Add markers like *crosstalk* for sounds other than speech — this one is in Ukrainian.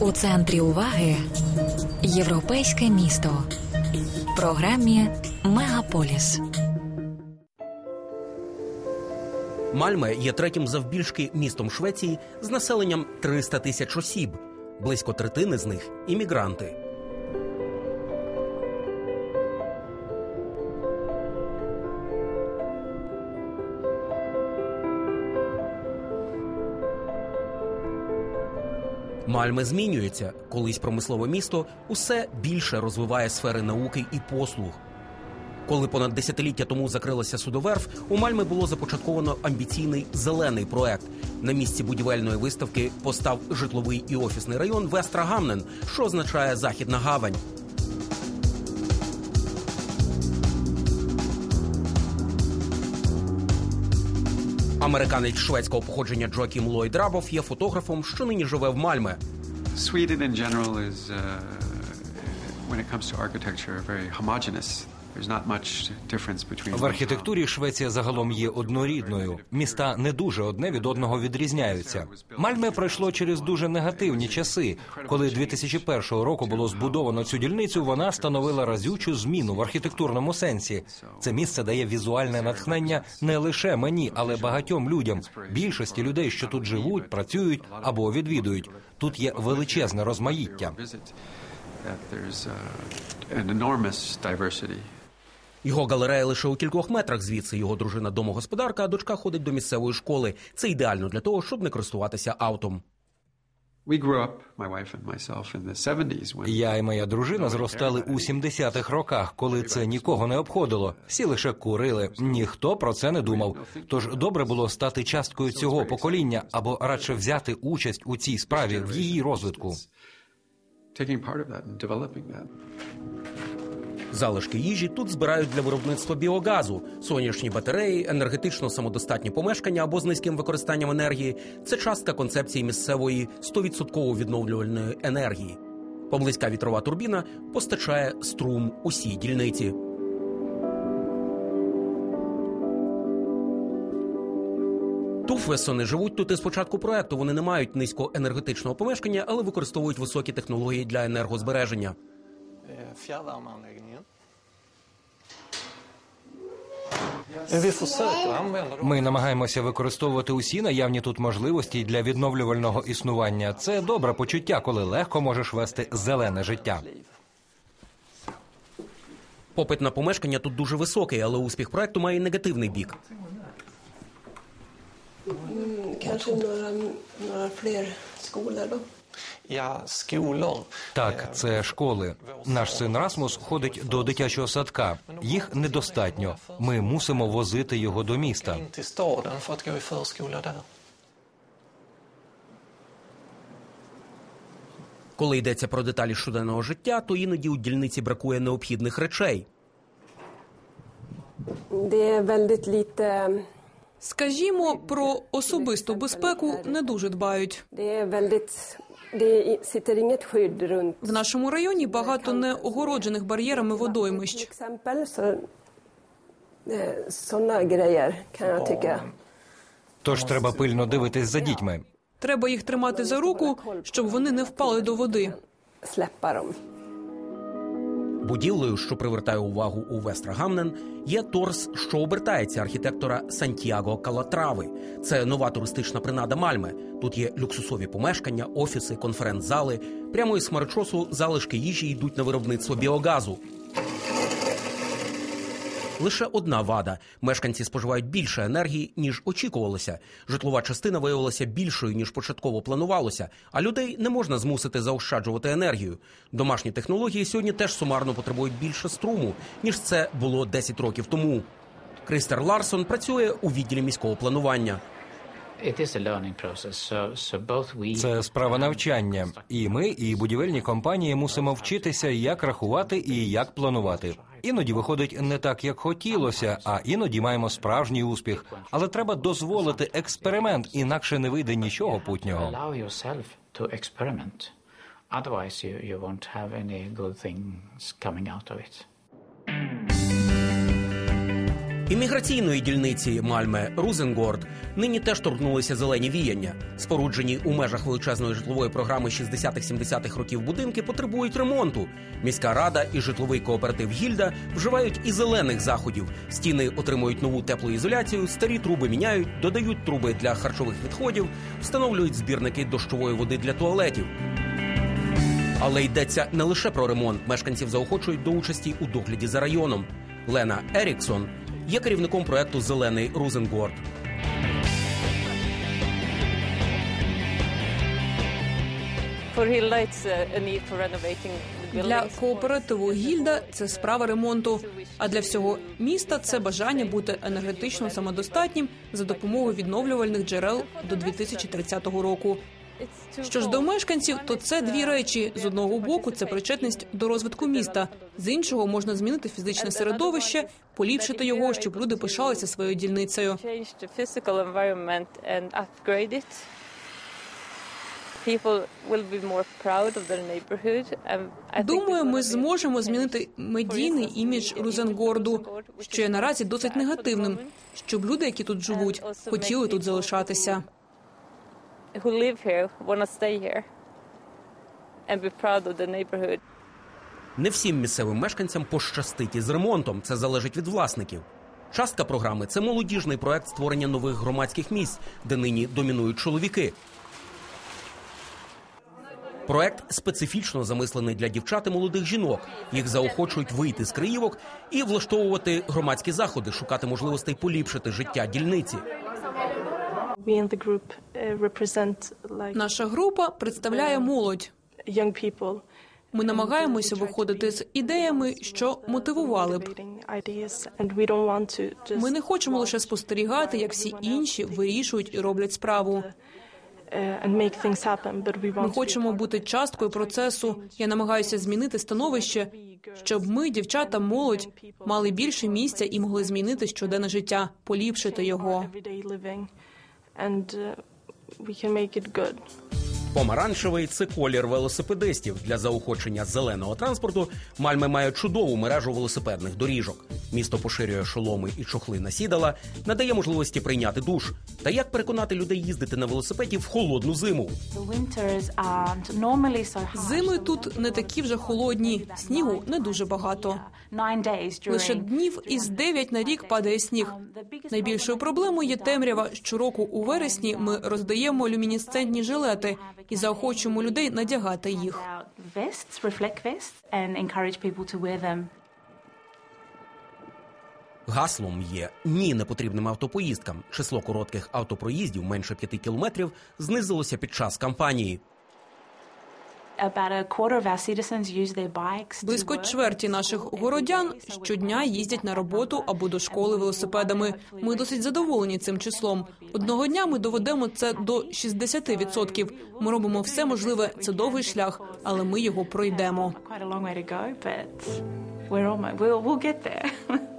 У центрі уваги європейське місто. Програмі Мегаполіс. Мальме є третім завбільшки містом Швеції з населенням 300 тисяч осіб. Близько третини з них іммігранти. Мальме змінюється. Колись промислове місто усе більше розвиває сфери науки і послуг. Коли понад десятиліття тому закрилася судоверф, у Мальми було започатковано амбіційний зелений проект. На місці будівельної виставки постав житловий і офісний район Вестрагамнен, що означає західна гавань. Американець шведського походження Джоакім Ллойд Рабов є фотографом, що нині живе в Мальме. Sweden in general is, uh, when it comes to architecture, very homogenous. В архітектурі Швеція загалом є однорідною. Міста не дуже одне від одного відрізняються. Мальме пройшло через дуже негативні часи. Коли 2001 року було збудовано цю дільницю, вона становила разючу зміну в архітектурному сенсі. Це місце дає візуальне натхнення не лише мені, але багатьом людям. Більшості людей, що тут живуть, працюють або відвідують. Тут є величезне розмаїття. there's uh, an enormous diversity. Його галерея лише у кількох метрах звідси. Його дружина домогосподарка, а дочка ходить до місцевої школи. Це ідеально для того, щоб не користуватися автом. We grew up, my wife and myself, in the 70s when Я і моя дружина зростали у 70-х роках, коли це нікого не обходило. Всі лише курили. Ніхто про це не думав. Тож добре було стати часткою цього покоління або радше взяти участь у цій справі в її розвитку. Залишки їжі тут збирають для виробництва біогазу, сонячні батареї, енергетично самодостатні помешкання або з низьким використанням енергії. Це частка концепції місцевої 100% відновлювальної енергії. Поблизька вітрова турбіна постачає струм усій дільниці. Туфвесони живуть тут із початку проекту. Вони не мають низькоенергетичного помешкання, але використовують високі технології для енергозбереження. Fjärrvärmeanläggningen. Ми намагаємося використовувати усі наявні тут можливості для відновлювального існування. Це добре почуття, коли легко можеш вести зелене життя. Попит на помешкання тут дуже високий, але успіх проекту має негативний бік. Kanske några, några fler skolor då? Так, це школи. Наш син Расмус ходить до дитячого садка. Їх недостатньо. Ми мусимо возити його до міста. Коли йдеться про деталі щоденного життя, то іноді у дільниці бракує необхідних речей. Är. Скажімо, про особисту безпеку не дуже дбають. В нашому районі багато неогороджених бар'єрами водоймищ. tycka. Тож треба пильно дивитись за дітьми. Треба їх тримати за руку, щоб вони не впали до води. Будівлею, що привертає увагу у Вестрагамнен, є торс, що обертається архітектора Сантьяго Калатрави. Це нова туристична принада Мальме. Тут є люксусові помешкання, офіси, конференц-зали. Прямо із Смарчосу залишки їжі йдуть на виробництво біогазу. Лише одна вада: мешканці споживають більше енергії, ніж очікувалося. Житлова частина виявилася більшою, ніж початково планувалося, а людей не можна змусити заощаджувати енергію. Домашні технології сьогодні теж сумарно потребують більше струму, ніж це було 10 років тому. Кристер Ларсон працює у відділі міського планування. Це справа навчання. І ми, і будівельні компанії мусимо вчитися, як рахувати і як планувати. Іноді виходить не так, як хотілося, а іноді маємо справжній успіх. Але треба дозволити експеримент, інакше не вийде нічого путнього. Otherwise, you, you. Імміграційної дільниці Мальме Рузенгорд нині теж торкнулися зелені віяння. Споруджені у межах величезної житлової програми 60-70-х років будинки потребують ремонту. Міська рада і житловий кооператив Гільда вживають і зелених заходів. Стіни отримують нову теплоізоляцію, старі труби міняють, додають труби для харчових відходів, встановлюють збірники дощової води для туалетів. Але йдеться не лише про ремонт. Мешканців заохочують до участі у догляді за районом. Лена Еріксон є керівником проекту Зелений Рузенгорд. Для кооперативу гільда це справа ремонту. А для всього міста це бажання бути енергетично самодостатнім за допомогою відновлювальних джерел до 2030 року. Що ж до мешканців, то це дві речі: з одного боку, це причетність до розвитку міста, з іншого можна змінити фізичне середовище, поліпшити його, щоб люди пишалися своєю дільницею. Думаю, ми зможемо змінити медійний імідж Рузенгорду, що є наразі досить негативним, щоб люди, які тут живуть, хотіли тут залишатися. Who live here want to stay here and be proud of the neighborhood. Не всім місцевим мешканцям пощастить із ремонтом. Це залежить від власників. Частка програми це молодіжний проект створення нових громадських місць, де нині домінують чоловіки. Проект специфічно замислений для дівчат і молодих жінок. Їх заохочують вийти з криївок і влаштовувати громадські заходи, шукати можливостей поліпшити життя дільниці. We in the group uh, represent like Наша група представляє молодь. Ми намагаємося виходити з ідеями, що мотивували б. Ми не хочемо лише спостерігати, як всі інші вирішують і роблять справу. uh, Ми хочемо бути часткою процесу. Я намагаюся змінити становище, щоб ми, дівчата, молодь, мали більше місця і могли змінити щоденне життя, поліпшити його. And uh, we can make it good. Помаранчевий це колір велосипедистів. Для заохочення зеленого транспорту Мальме має чудову мережу велосипедних доріжок. Місто поширює шоломи і чохли на сідала, надає можливості прийняти душ. Та як переконати людей їздити на велосипеді в холодну зиму? Зими тут не такі вже холодні, снігу не дуже багато. Лише днів із дев'ять на рік падає сніг. Найбільшою проблемою є темрява. Щороку у вересні ми роздаємо люмінесцентні жилети і заохочуємо людей надягати їх. Гаслом є ні непотрібним автопоїздкам. Число коротких автопроїздів менше п'яти кілометрів знизилося під час кампанії. Близько чверті наших городян щодня їздять на роботу або до школи велосипедами. Ми досить задоволені цим числом. Одного дня ми доведемо це до 60%. Ми робимо все можливе. Це довгий шлях, але ми його пройдемо. *laughs*